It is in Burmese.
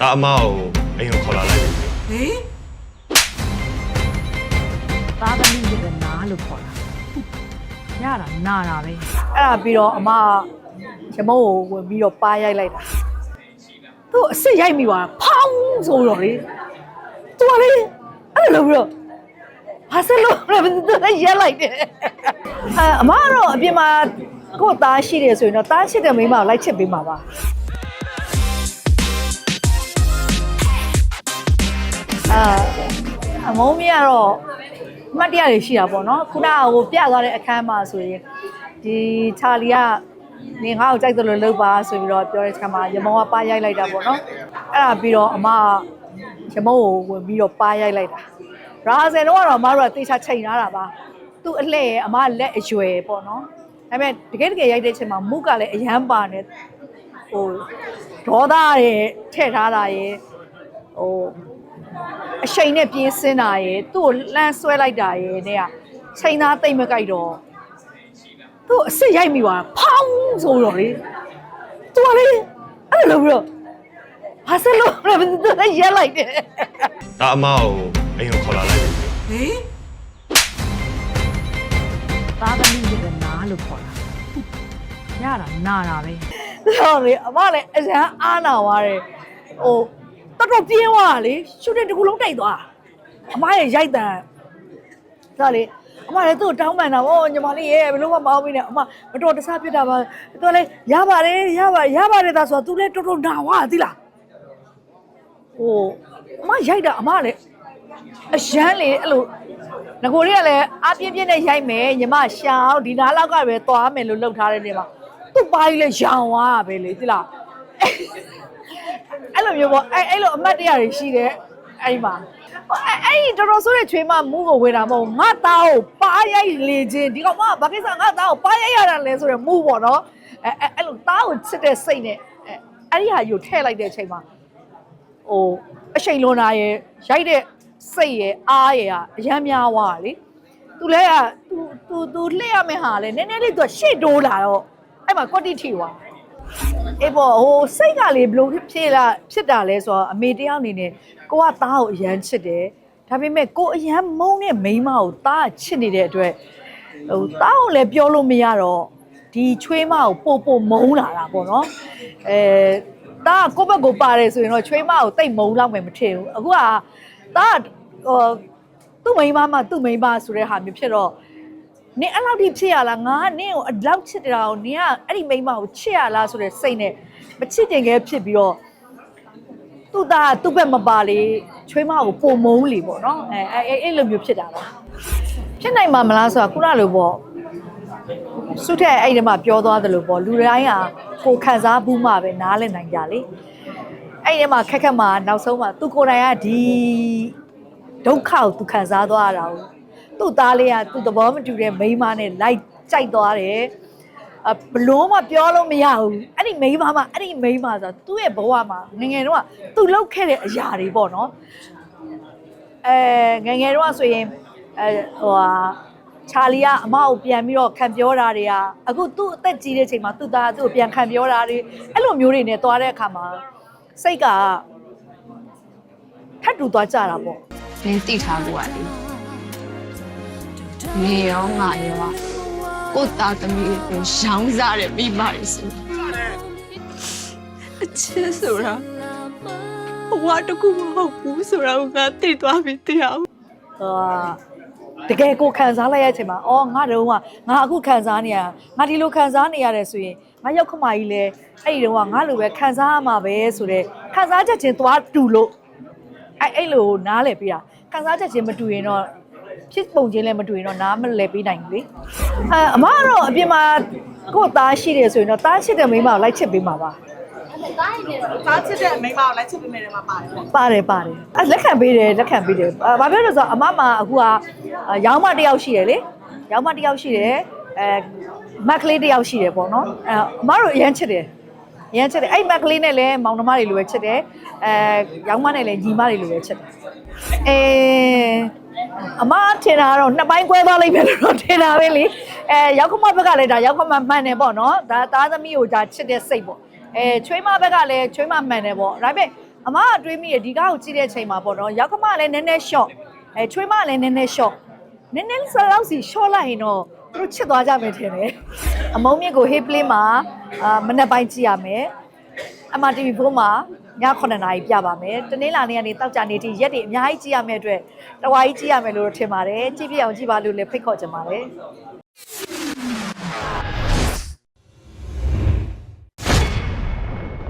ဒါအမကိုအိမ်ကိုခေါ်လာလိုက်ပြီဟေးသားသမီးတွေကနားလို့ခေါ်တာရတာနာတာပဲအဲ့ဒါပြီးတော့အမရမုံကိုဝင်ပြီးတော့ပါရိုက်လိုက်တာသူ့အစ်စ်ရိုက်မိပါဖောင်းဆိုတော့လေသူကလေအဲ့လိုပြီးတော့ဘာစလို့လဲသူလည်းရက်လိုက်တယ်အဲအမကတော့အပြင်မှာကိုယ့်သားရှိတယ်ဆိုရင်တော့သားချစ်တဲ့မိန်းမကိုလိုက်ချစ်ပေးမှာပါ အမုံမီကတော့အမှတ်တရတွေရှိတာပေါ့နော်ခုနကဟိုပြသွားတဲ့အခန်းမှာဆိုရင်ဒီချာလီကနေငါ့ကိုကြိုက်တယ်လို့လုပ်ပါဆိုပြီးတော့ပြောတဲ့အခါမှာရမုံကပါရိုက်လိုက်တာပေါ့နော်အဲ့ဒါပြီးတော့အမကရမုံကိုဝင်ပြီးတော့ပါရိုက်လိုက်တာရာဇယ်တော့ကတော့အမတို့ကတေချာချိန်ထားတာပါသူ့အလှဲ့ရဲ့အမလက်အရွယ်ပေါ့နော်ဒါပေမဲ့တကယ်တကယ်ရိုက်တဲ့အချိန်မှာမုကလည်းအရန်ပါနေဟိုဒေါသရဲ့ထည့်ထားတာရဲ့ဟို အရှိန်နဲ့ပြေးစင်းတာရယ်သူ့ကိုလှမ်းဆွဲလိုက်တာရယ်နဲ့ကချိန်သားတိတ်မကြိုက်တော့သူ့အစ်စ်ရိုက်မိပါဖောင်းဆိုတော့လေသူကလေအဲ့လိုပြီးတော့ဘာစလို့လဲသူလည်းရက်လိုက်တယ်ဒါအမကိုအိမ်ကိုခေါ်လာလိုက်ပြီဟေးသားသမီးတွေကနားလို့ခေါ်တာရတာနာတာပဲဆိုတော့လေအမလည်းအရန်အားနာသွားတယ်ဟို တော်တော်ပြင်းသွားတာလေရှူတင်တစ်ခုလုံးတိုက်သွားအမရဲ့ရိုက်တန်ဆိုတော့လေအမလည်းသူ့ကိုတောင်းပန်တာဗောညီမလေးရဲ့ဘယ်လို့မှမအောင်ဘူးနဲ့အမမတော်တဆဖြစ်တာပါသူကလည်းရပါတယ်ရပါရပါတယ်ဒါဆိုတော့ तू လည်းတော်တော်နာသွားသီလားဟိုအမရိုက်တာအမလည်းအရန်လေအဲ့လိုငကိုလေးကလည်းအပြင်းပြင်းနဲ့ရိုက်မယ်ညီမရှောင်းဒီနားလောက်ကပဲသွားမယ်လို့လှုပ်ထားတဲ့နေမှာသူ့ပါကြီးလည်းရောင်သွားတာပဲလေသီလား အဲ့လိုမျိုးပေါ့အဲ့အဲ့လိုအမတ်တရတွေရှိတယ်အဲ့ဒီမှာအဲ့အဲ့ဒီတော်တော်ဆိုးတဲ့ချွေးမမူးကိုဝေတာမဟုတ်ဘူးငါသားကိုပါရိုက်လေခြင်းဒီကောင်မဘာကိစ္စငါသားကိုပါရိုက်ရတာလဲဆိုတော့မူးပေါ့နော်အဲ့အဲ့အဲ့လိုသားကိုချစ်တဲ့စိတ်နဲ့အဲ့အဲ့ဒီဟာယူထည့်လိုက်တဲ့အချိန်မှာဟိုအရှိန်လွန်တာရဲ့ရိုက်တဲ့စိတ်ရဲ့အားရဲ့ကအရမ်းများသွားတာလေသူလဲကသူသူသူလှည့်ရမယ့်ဟာလဲနည်းနည်းလေးသူကရှေ့တိုးလာတော့အဲ့မှာကွက်တိထီသွား အေးပေါ့ဟိုစိတ်ကလေဘလို့ဖြစ်လာဖြစ်တာလဲဆိုတော့အမေတယောက်အနေနဲ့ကိုကသားကိုအရန်ချစ်တယ်ဒါပေမဲ့ကိုအရန်မုန်းတဲ့မိန်းမကိုသားကချစ်နေတဲ့အတွက်ဟိုသားကိုလည်းပြောလို့မရတော့ဒီချွေးမကိုပို့ပို့မုန်းလာတာပေါ့နော်အဲတာကကိုယ့်ဘက်ကိုပါတယ်ဆိုရင်တော့ချွေးမကိုတိတ်မုံလောက်မယ်မထင်ဘူးအခုကတာကဟိုသူ့မိန်းမမှသူ့မိန်းမဆိုတဲ့ဟာမျိုးဖြစ်တော့ နင်အဲ့လောက်ထိဖြစ်ရလားငါကနင့်ကိုအလောက်ချစ်တာကိုနင်ကအဲ့ဒီမိန်းမကိုချစ်ရလားဆိုတဲ့စိတ်နဲ့မချစ်တင်ခဲဖြစ်ပြီးတော့သူ့သားကသူ့ဘက်မပါလေချွေးမကိုပုံမုံလေပေါ့နော်အဲအဲအဲ့လိုမျိုးဖြစ်တာပါဖြစ်နိုင်မှာမလားဆိုတာခုနလိုပေါ့စုထက်အဲ့ဒီမှာပြောသွားတယ်လို့ပေါ့လူတိုင်းဟာကိုယ်ခံစားဘူးမှပဲနားလည်နိုင်ကြလေအဲ့ဒီမှာခက်ခက်မှာနောက်ဆုံးမှာသူကိုယ်တိုင်ကဒီဒုက္ခကိုသူခံစားသွားရတာကို သူ့သားလေးကသူ့သဘောမတူတဲ့မိန်းမနဲ့လိုက်ကြိုက်သွားတယ်အဘလို့မှပြောလို့မရဘူးအဲ့ဒီမိန်းမမှာအဲ့ဒီမိန်းမဆိုတာသူ့ရဲ့ဘဝမှာငယ်ငယ်တော့ကသူလှုပ်ခဲ့တဲ့အရာတွေပေါ့နော်အဲငယ်ငယ်တော့ဆိုရင်အဲဟိုဟာချာလီကအမကိုပြန်ပြီးတော့ခံပြောတာတွေကအခုသူ့အသက်ကြီးတဲ့ချိန်မှာသူ့သားသူ့ကိုပြန်ခံပြောတာတွေအဲ့လိုမျိုးတွေနဲ့သွားတဲ့အခါမှာစိတ်ကထပ်တူသွားကြတာပေါ့မင်းသိထားလို့ရတ ယ်မေရောငါရောကိုယ့်သားသမီးကိုရောင်းစားတယ်မိပါလေဆိုအချစ်ဆိုတာဘဝတစ်ခုမဟုတ်ဘူးဆိုတာကိုငါသိသွားပြီတရားဟိုတကယ်ကိုခံစားလိုက်ရတဲ့အချိန်မှာအော်ငါတုံးကငါအခုခံစားနေရငါဒီလိုခံစားနေရတယ်ဆိုရင်ငါရောက်ခမကြီးလဲအဲ့ဒီတုန်းကငါလိုပဲခံစားရမှာပဲဆိုတော့ခံစားချက်ချင်းသွားတူလို့အဲ့အဲ့လိုနားလည်ပေးတာခံစားချက်ချင်းမတူရင်တော့ ဖြစ်ပုံချင်းလည်းမတူရင်တော့နားမလည်ပေးနိုင်ဘူးလေအဲအမကတော့အပြင်မှာကိုယ့်သားရှိတယ်ဆိုရင်တော့သားရှိတဲ့မိန်းမကိုလိုက်ချစ်ပေးမှာပါသားချစ်တဲ့မိန်းမကိုလိုက်ချစ်ပေးမယ်တယ်မှာပါတယ်ပေါ့ပါတယ်ပါတယ်အဲလက်ခံပေးတယ်လက်ခံပေးတယ်အာဘာပြောလဲဆိုတော့အမမအခုကအာရောင်းမတစ်ယောက်ရှိတယ်လေရောင်းမတစ်ယောက်ရှိတယ်အဲမက်ကလေးတစ်ယောက်ရှိတယ်ပေါ့နော်အဲအမတို့အရန်ချစ်တယ်အရန်ချစ်တယ်အဲ့မက်ကလေးနဲ့လည်းမောင်နှမတွေလိုပဲချစ်တယ်အဲရောင်းမနဲ့လည်းညီမတွေလိုပဲချစ်တယ်အဲ အမထင်တာကတော့နှစ်ပိုင်းကွဲသွားလိမ့်မယ်လို့တော့ထင်တာပဲလေအဲရောက်ခမဘက်ကလည်းဒါရောက်ခမမှန်တယ်ပေါ့နော်ဒါသားသမီးကိုဒါချစ်တဲ့စိတ်ပေါ့အဲချွေးမဘက်ကလည်းချွေးမမှန်တယ်ပေါ့ဒါပေမဲ့အမကတွေးမိရဒီကားကိုကြည့်တဲ့အချိန်မှာပေါ့နော်ရောက်ကမလည်းနည်းနည်း short အဲချွေးမလည်းနည်းနည်း short နည်းနည်းစလောက်စီ short လိုက်ရင်တော့သူတို့ချစ်သွားကြမယ်ထင်တယ်အမုံမြင့်ကို hey play မှာအာမနက်ပိုင်းကြည့်ရမယ် အမ TV4 မှာည9နာရီပြပါမယ်တနင်္လာနေ့ကနေတောက်ကြနေထိရက်တွေအများကြီးကြည့်ရမယ့်အတွက်တဝါကြီးကြည့်ရမယ်လို့ထင်ပါတယ်ကြည့်ပြအောင်ကြည့်ပါလို့လည်းဖိတ်ခေါ်ချင်ပါတယ်